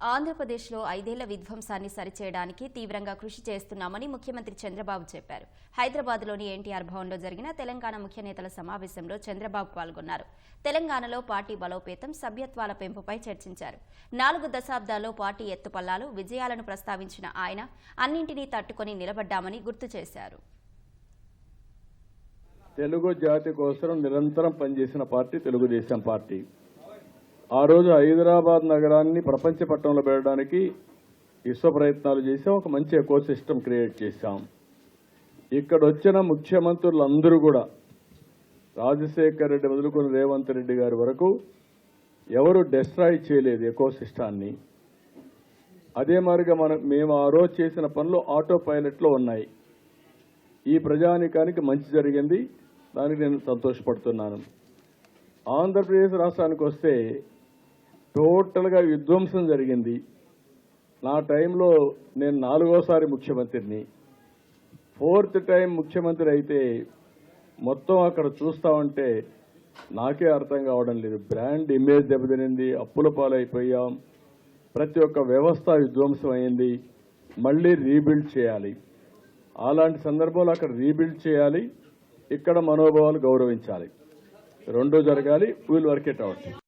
ఆంధ్రప్రదేశ్లో ఐదేళ్ళ విధ్వంసాన్ని సరిచేయడానికి తీవ్రంగా కృషి చేస్తున్నామని ముఖ్యమంత్రి చంద్రబాబు చెప్పారు. హైదరాబాద్లోని ఎన్టీఆర్ భవన్లో జరిగిన తెలంగాణ ముఖ్య నేతల సమావేశంలో చంద్రబాబు పాల్గొన్నారు. తెలంగాణలో పార్టీ బలోపేతం సభ్యత్వాల పెంపుపై చర్చించారు. నాలుగు దశాబ్దాల్లో పార్టీ ఎత్తుపల్లాలు విజయాలను ప్రస్తావించిన ఆయన అన్నింటినీ తట్టుకొని నిలబడ్డామని గుర్తు చేశారు. తెలుగు జాతి కోసం నిరంతరం పనిచేసిన పార్టీ తెలుగుదేశం పార్టీ. ఆ రోజు హైదరాబాద్ నగరాన్ని ప్రపంచ పట్టణంలో పెట్టడానికి విశ్వ ప్రయత్నాలు చేసాం ఒక మంచి ఎకో సిస్టమ్ క్రియేట్ చేశాం. ఇక్కడ వచ్చిన ముఖ్యమంత్రులందరూ కూడా రాజశేఖర్ రెడ్డి మొదలుకొని రేవంత్ రెడ్డి గారి వరకు ఎవరు డెస్ట్రాయ్ చేయలేదు ఎకో సిస్టాన్ని అదే మాదిరిగా మనం మేము ఆ రోజు చేసిన పనులు ఆటో పైలట్లో ఉన్నాయి. ఈ ప్రజానికానికి మంచి జరిగింది దానికి నేను సంతోషపడుతున్నాను. ఆంధ్రప్రదేశ్ రాష్ట్రానికి వస్తే టోటల్గా విధ్వంసం జరిగింది. నా టైంలో నేను నాలుగోసారి ముఖ్యమంత్రిని. ఫోర్త్ టైం ముఖ్యమంత్రి అయితే మొత్తం అక్కడ చూస్తా ఉంటే నాకే అర్థం కావడం లేదు. బ్రాండ్ ఇమేజ్ దెబ్బతినింది అప్పుల పాలైపోయాం. ప్రతి ఒక్క వ్యవస్థ విధ్వంసం అయింది మళ్ళీ రీబిల్డ్ చేయాలి. అలాంటి సందర్భంలో అక్కడ రీబిల్డ్ చేయాలి. ఇక్కడ మనోభావాలు గౌరవించాలి. రెండూ జరగాలి విల్ వర్క్ ఇట్ అవుట్